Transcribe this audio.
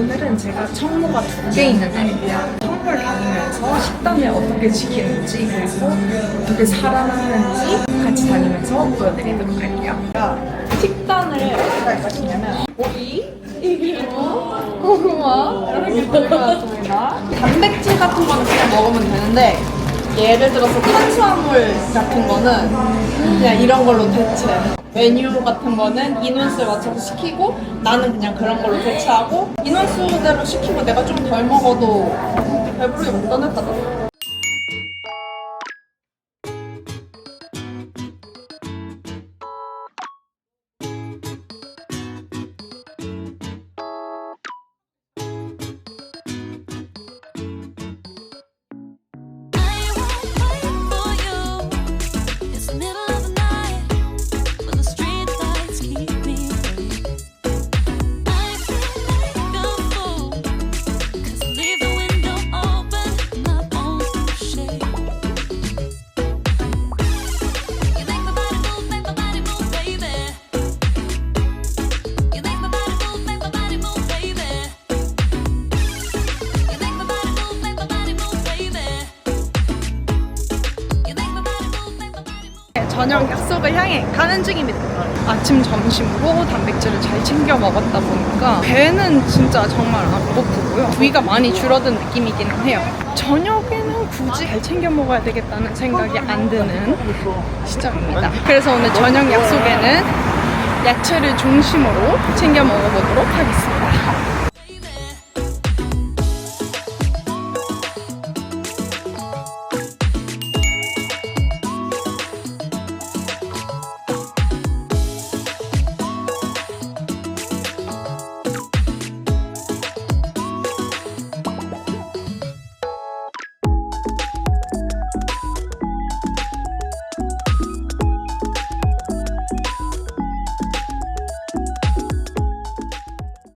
오늘은 제가 청모가 두 개 있는 날입니다. 청모를 다니면서 식단을 어떻게 지키는지 그리고 어떻게 살아남는지 같이 다니면서 보여드리도록 할게요. 식단을 어떻게 할 것이냐면 오이, 고구마 이렇게 들어갔습니다. 단백질 같은 거는 그냥 먹으면 되는데 예를 들어서 탄수화물 같은 거는 그냥 이런 걸로 대체. 메뉴 같은 거는 인원수에 맞춰서 시키고 나는 그냥 그런 걸로 대체하고 인원수대로 시키고 내가 좀 덜 먹어도 배부르게 먹던 했다더라. 저녁 약속을 향해 가는 중입니다. 아침, 점심으로 단백질을 잘 챙겨 먹었다 보니까 배는 진짜 정말 안 고프고요. 부위가 많이 줄어든 느낌이기는 해요. 저녁에는 굳이 잘 챙겨 먹어야 되겠다는 생각이 안 드는 시점입니다. 그래서 오늘 저녁 약속에는 야채를 중심으로 챙겨 먹어보도록 하겠습니다.